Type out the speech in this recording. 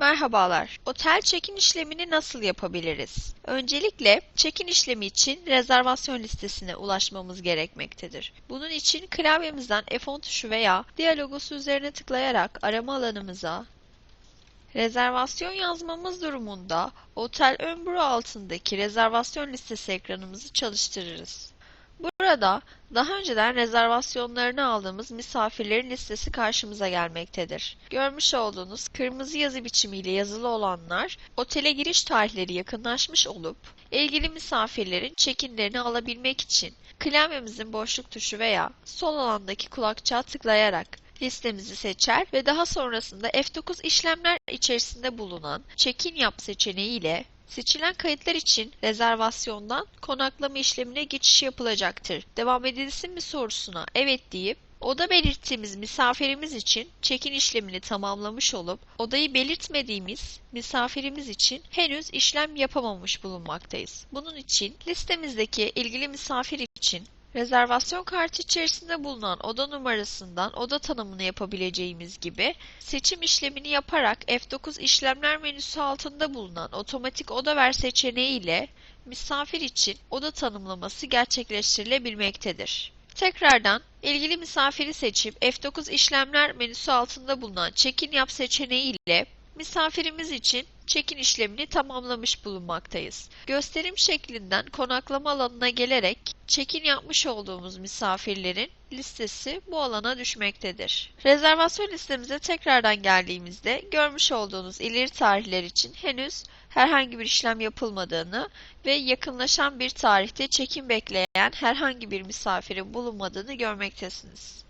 Merhabalar. Otel check-in işlemini nasıl yapabiliriz? Öncelikle check-in işlemi için rezervasyon listesine ulaşmamız gerekmektedir. Bunun için klavyemizden F10 tuşu veya diyalogusu üzerine tıklayarak arama alanımıza rezervasyon yazmamız durumunda otel ön büro altındaki rezervasyon listesi ekranımızı çalıştırırız. Burada daha önceden rezervasyonlarını aldığımız misafirlerin listesi karşımıza gelmektedir. Görmüş olduğunuz kırmızı yazı biçimiyle yazılı olanlar otele giriş tarihleri yakınlaşmış olup ilgili misafirlerin check-inlerini alabilmek için klavyemizin boşluk tuşu veya sol alandaki kulakçığa tıklayarak listemizi seçer ve daha sonrasında F9 işlemler içerisinde bulunan check-in yap seçeneği ile Seçilen kayıtlar için rezervasyondan konaklama işlemine geçiş yapılacaktır. Devam edilsin mi sorusuna evet deyip oda belirttiğimiz misafirimiz için check-in işlemini tamamlamış olup odayı belirtmediğimiz misafirimiz için henüz işlem yapamamış bulunmaktayız. Bunun için listemizdeki ilgili misafir için Rezervasyon kartı içerisinde bulunan oda numarasından oda tanımını yapabileceğimiz gibi seçim işlemini yaparak F9 işlemler menüsü altında bulunan otomatik oda ver seçeneği ile misafir için oda tanımlaması gerçekleştirilebilmektedir. Tekrardan ilgili misafiri seçip F9 işlemler menüsü altında bulunan check-in yap seçeneği ile misafirimiz için check-in işlemini tamamlamış bulunmaktayız. Gösterim şeklinden konaklama alanına gelerek check-in yapmış olduğumuz misafirlerin listesi bu alana düşmektedir. Rezervasyon listemize tekrardan geldiğimizde görmüş olduğunuz ileri tarihler için henüz herhangi bir işlem yapılmadığını ve yakınlaşan bir tarihte check-in bekleyen herhangi bir misafirin bulunmadığını görmektesiniz.